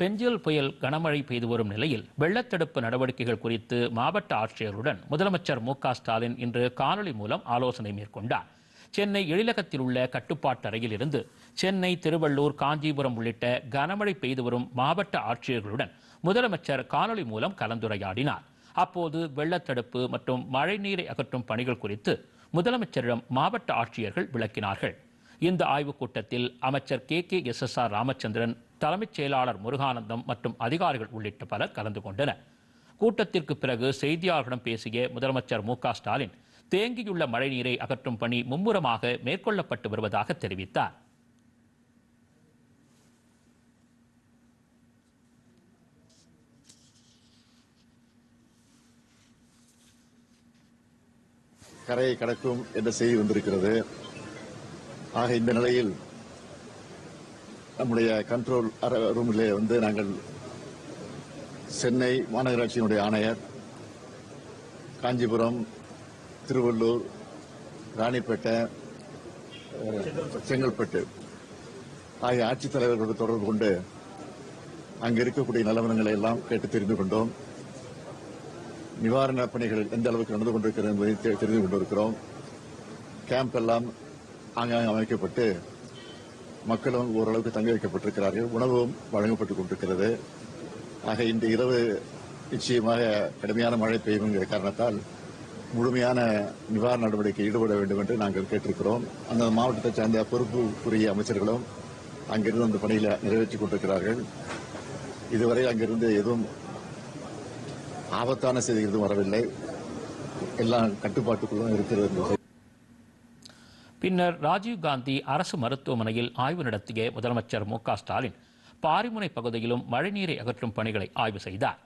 பெஞ்சல் புயல் கனமழை பெய்து வரும் நிலையில் வெள்ளத்தடுப்பு நடவடிக்கைகள் குறித்து மாவட்ட ஆட்சியருடன் முதலமைச்சர் மு ஸ்டாலின் இன்று காணொலி மூலம் ஆலோசனை மேற்கொண்டார். சென்னை எழிலகத்தில் உள்ள கட்டுப்பாட்டு அறையில் இருந்து சென்னை திருவள்ளூர் காஞ்சிபுரம் உள்ளிட்ட கனமழை பெய்து வரும் மாவட்ட ஆட்சியர்களுடன் முதலமைச்சர் காணொலி மூலம் கலந்துரையாடினார். அப்போது வெள்ளத்தடுப்பு மற்றும் மழைநீரை அகற்றும் பணிகள் குறித்து முதலமைச்சரிடம் மாவட்ட ஆட்சியர்கள் விளக்கினார்கள். இந்த ஆய்வுக் கூட்டத்தில் அமைச்சர் K K S S R Ramachandran தலைமைச் செயலாளர் முருகானந்தம் மற்றும் அதிகாரிகள் உள்ளிட்ட பலர் கலந்து கொண்டனர். கூட்டத்திற்கு பிறகு செய்தியாளர்களிடம் பேசிய முதலமைச்சர் மு ஸ்டாலின் தேங்கியுள்ள மழைநீரை அகற்றும் பணி மும்முரமாக மேற்கொள்ளப்பட்டு வருவதாக தெரிவித்தார். கரையை கடக்கும் என்ற செய்தி வந்திருக்கிறது. ஆக இந்த நிலையில் நம்முடைய கண்ட்ரோல் ரூமிலே வந்து நாங்கள் சென்னை மாநகராட்சியினுடைய ஆணையர் காஞ்சிபுரம் திருவள்ளூர் ராணிப்பேட்டை செங்கல்பட்டு ஆகிய ஆட்சித்தலைவர்களோடு தொடர்பு கொண்டு அங்கு இருக்கக்கூடிய நிலவரங்களை எல்லாம் கேட்டு தெரிந்து கொண்டோம். நிவாரணப் பணிகள் எந்த அளவுக்கு நடந்து கொண்டிருக்கிறது என்பதை தெரிந்து கொண்டிருக்கிறோம். கேம்ப் எல்லாம் ஆங்காங்க அமைக்கப்பட்டு மக்களும் ஓரளவுக்கு தங்க வைக்கப்பட்டிருக்கிறார்கள். உணவும் வழங்கப்பட்டுக் கொண்டிருக்கிறது. ஆக இந்த இரவு நிச்சயமாக கடுமையான மழை பெய்யும் காரணத்தால் முழுமையான நிவாரண நடவடிக்கை ஈடுபட வேண்டும் என்று நாங்கள் கேட்டிருக்கிறோம். அந்த மாவட்டத்தைச் சார்ந்த பொறுப்புக்குரிய அமைச்சர்களும் அங்கிருந்து அந்த பணியில் நிறைவேற்றிக் கொண்டிருக்கிறார்கள். இதுவரை அங்கிருந்து எதுவும் ஆபத்தான செய்திகள் எதுவும் வரவில்லை. எல்லாம் கட்டுப்பாட்டுக்குள்ளும் இருக்கிறது. பின்னர் ராஜீவ்காந்தி அரசு மருத்துவமனையில் ஆய்வு நடத்திய முதலமைச்சர் மு க ஸ்டாலின் பாரிமுனை பகுதியிலும் மழைநீரை அகற்றும் பணிகளை ஆய்வு செய்தார்.